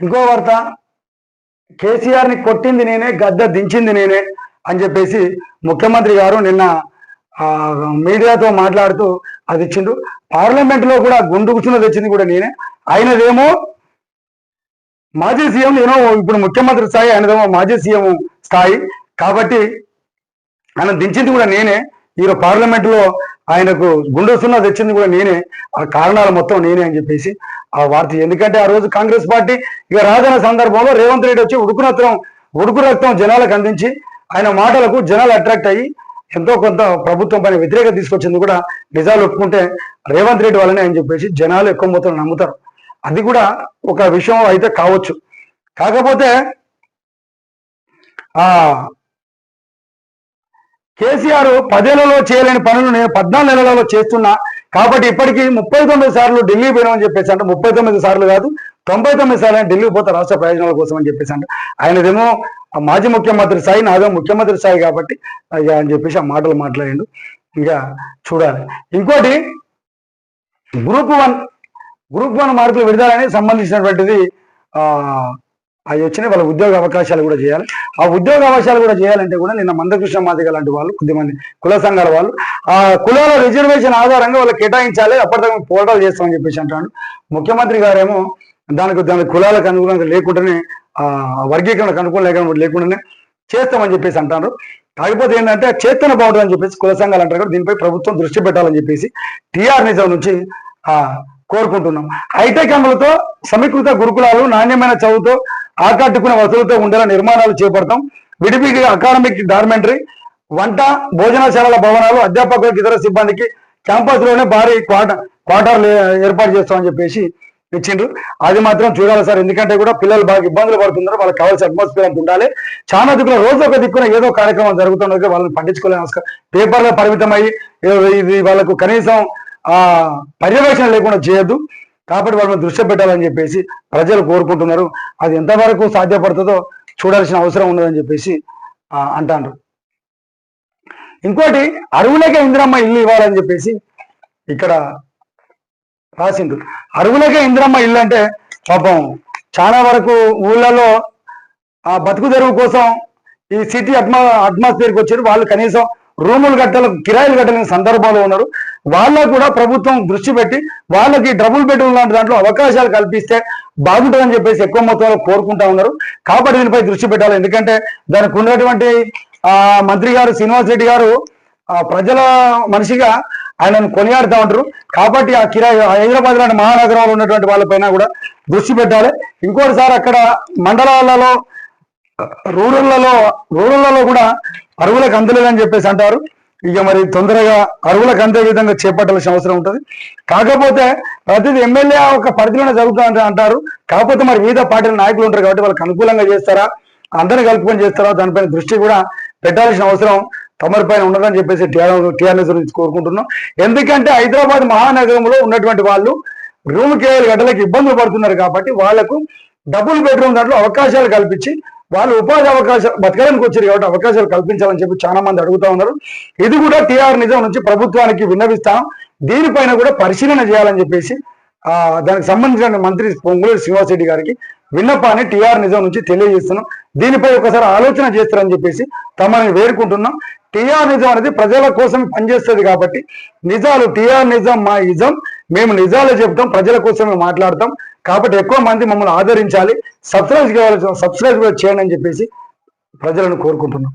ఇంకో వార్త కేసీఆర్ని కొట్టింది నేనే గద్ద దించింది నేనే అని చెప్పేసి ముఖ్యమంత్రి గారు నిన్న మీడియాతో మాట్లాడుతూ అది ఇచ్చిండు పార్లమెంట్లో కూడా గుండు కూర్చున్నది వచ్చింది కూడా నేనే. ఆయనదేమో మాజీ సీఎం నేను ఇప్పుడు ముఖ్యమంత్రి స్థాయి ఆయనదేమో మాజీ సీఎం స్థాయి. కాబట్టి ఆయన దించింది కూడా నేనే. ఈరోజు పార్లమెంట్లో ఆయనకు గుండె సున్నా తెచ్చింది కూడా నేనే. ఆ కారణాలు మొత్తం నేనే అని చెప్పేసి ఆ వార్త. ఎందుకంటే ఆ రోజు కాంగ్రెస్ పార్టీ ఇక రాజన్న సందర్భంలో రేవంత్ రెడ్డి వచ్చి ఉడుకు రక్తం ఉడుకు రక్తం జనాలకు అందించి ఆయన మాటలకు జనాలు అట్రాక్ట్ అయ్యి ఎంతో కొంత ప్రభుత్వం పైన వ్యతిరేకత తీసుకొచ్చింది కూడా నిజాలు ఒప్పుకుంటే రేవంత్ రెడ్డి వల్లనే అని చెప్పేసి జనాలు ఎక్కువ మొత్తం నమ్ముతారు. అది కూడా ఒక విషయం అయితే కావచ్చు. కాకపోతే ఆ కేసీఆర్ పదేళ్ళలో చేయలేని పనులు నేను పద్నాలుగు నెలలలో చేస్తున్నా. కాబట్టి ఇప్పటికీ ముప్పై తొమ్మిది సార్లు ఢిల్లీ పోయినామని చెప్పేసి అంటే ముప్పై తొమ్మిది సార్లు కాదు తొంభై తొమ్మిది సార్లు ఢిల్లీ పోతే రాష్ట్ర ప్రయోజనాల కోసం అని చెప్పేసి అంటే. ఆయనదేమో మాజీ ముఖ్యమంత్రి స్థాయి నాదో ముఖ్యమంత్రి స్థాయి కాబట్టి అని చెప్పేసి ఆ మాటలు మాట్లాడిండు. ఇంకా చూడాలి. ఇంకోటి గ్రూప్ వన్ గ్రూప్ వన్ మార్కులు విడుదలని సంబంధించినటువంటిది ఆ అవి వచ్చినాయి వాళ్ళ ఉద్యోగ అవకాశాలు కూడా చేయాలి. ఆ ఉద్యోగ అవకాశాలు కూడా చేయాలంటే కూడా నిన్న మందకృష్ణ మాదిగ లాంటి వాళ్ళు కొద్దిమంది కుల సంఘాల వాళ్ళు ఆ కులాల రిజర్వేషన్ ఆధారంగా వాళ్ళు కేటాయించాలి అప్పటిదాకా పోరాటాలు చేస్తామని చెప్పేసి అంటాడు. ముఖ్యమంత్రి గారేమో దానికి దాని కులాలకు అనుగుణంగా లేకుండానే ఆ వర్గీకరణకు అనుకూలం లేకుండా లేకుండానే చేస్తామని చెప్పేసి అంటారు. కాకపోతే ఏంటంటే చేతన అని చెప్పేసి కుల సంఘాలు అంటారు దీనిపై ప్రభుత్వం దృష్టి పెట్టాలని చెప్పేసి టీఆర్ నిజం నుంచి ఆ కోరుకుంటున్నాం. హైటెక్ అమలుతో సమీకృత గురుకులాలు నాణ్యమైన చదువుతో ఆకట్టుకునే వసతులతో ఉండేలా నిర్మాణాలు చేపడతాం. విడివిడి అకాడమిక్ డార్మెంటరీ వంట భోజనశాలల భవనాలు అధ్యాపకులకు ఇతర సిబ్బందికి క్యాంపస్లోనే భారీ క్వార్టర్ క్వార్టర్లు ఏర్పాటు చేస్తామని చెప్పేసి ఇచ్చిండ్రు. అది మాత్రం చూడాలి సార్. ఎందుకంటే కూడా పిల్లలు బాగా ఇబ్బందులు పడుతున్నారు. వాళ్ళకి కావాల్సిన అట్మాస్ఫియర్ అంత ఉండాలి. చాలా దిక్కున రోజు ఒక దిక్కున ఏదో కార్యక్రమం జరుగుతున్నది. వాళ్ళని పట్టించుకోలేని అవసరం పేపర్లో పరిమితమై ఇది వాళ్ళకు కనీసం ఆ పర్యవేక్షణ లేకుండా చేయొద్దు. కాబట్టి వాళ్ళని దృష్టి పెట్టాలని చెప్పేసి ప్రజలు కోరుకుంటున్నారు. అది ఎంతవరకు సాధ్యపడుతుందో చూడాల్సిన అవసరం ఉన్నదని చెప్పేసి అంటారు అంటాండ్రు. ఇంకోటి అరువులకే ఇందిరమ్మ ఇల్లు ఇవ్వాలని చెప్పేసి ఇక్కడ రాసిండు అరువులకే ఇందిరమ్మ ఇల్లు అంటే పాపం చాలా వరకు ఊళ్ళలో ఆ బతుకు తెరువు కోసం ఈ సిటీ అట్మా అట్మాస్ఫియర్కి వచ్చారు. వాళ్ళు కనీసం రూములు కట్టాల కిరాయిలు కట్టలేని సందర్భాలు ఉన్నారు. వాళ్ళకు కూడా ప్రభుత్వం దృష్టి పెట్టి వాళ్ళకి డబుల్ బెడ్రూమ్ లాంటి దాంట్లో అవకాశాలు కల్పిస్తే బాగుంటుందని చెప్పేసి ఎక్కువ మొత్తంలో కోరుకుంటా ఉన్నారు. కాబట్టి దీనిపై దృష్టి పెట్టాలి. ఎందుకంటే దానికి ఉన్నటువంటి ఆ మంత్రి గారు శ్రీనివాస్ రెడ్డి గారు ప్రజల మనిషిగా ఆయనను కొనియాడుతూ ఉంటారు కాబట్టి ఆ కిరాయి హైదరాబాద్ లాంటి మహానగరాలు ఉన్నటువంటి వాళ్ళపైన కూడా దృష్టి పెట్టాలి. ఇంకోటిసారి అక్కడ మండలాలలో రూరల్లలో రూరల్లలో కూడా అరువులకు అందలేదని చెప్పేసి అంటారు. ఇక మరి తొందరగా అరువులకు అందే విధంగా చేపట్టాల్సిన అవసరం ఉంటుంది. కాకపోతే ప్రతిది ఎమ్మెల్యే ఒక పరిధిలోనే జరుగుతుంది అంటారు. కాకపోతే మరి వివిధ పార్టీల నాయకులు ఉంటారు కాబట్టి వాళ్ళకి అనుకూలంగా చేస్తారా? అందరిని కలుపుకొని చేస్తారా? దానిపైన దృష్టి కూడా పెట్టాల్సిన అవసరం తమరి పైన ఉండదని చెప్పేసి టీఆర్ఎస్ గురించి కోరుకుంటున్నాం. ఎందుకంటే హైదరాబాద్ మహానగరంలో ఉన్నటువంటి వాళ్ళు రూమ్ కేవలం గంటలకు ఇబ్బందులు పడుతున్నారు కాబట్టి వాళ్ళకు డబుల్ బెడ్రూమ్ దాంట్లో అవకాశాలు కల్పించి వాళ్ళు ఉపాధి అవకాశాలు బతకడానికి వచ్చారు కాబట్టి అవకాశాలు కల్పించాలని చెప్పి చాలా మంది అడుగుతా ఉన్నారు. ఇది కూడా టీఆర్ నిజం నుంచి ప్రభుత్వానికి విన్నవిస్తాం. దీనిపైన కూడా పరిశీలన చేయాలని చెప్పేసి ఆ దానికి సంబంధించిన మంత్రి పొంగులేరు శ్రీనివాసరెడ్డి గారికి విన్నపాన్ని టీఆర్ నిజం నుంచి తెలియజేస్తున్నాం. దీనిపై ఒకసారి ఆలోచన చేస్తారని చెప్పేసి తమని వేడుకుంటున్నాం. టీఆర్ నిజం అనేది ప్రజల కోసం పనిచేస్తుంది కాబట్టి నిజాలు టీఆర్ నిజం మా ఇజం మేము నిజాలు చెప్తాం ప్రజల కోసమే మాట్లాడతాం. కాబట్టి ఎక్కువ మంది మమ్మల్ని ఆదరించాలి. సబ్స్క్రైబ్ సబ్స్క్రైబ్ కూడా చేయండి అని చెప్పేసి ప్రజలను కోరుకుంటున్నాం.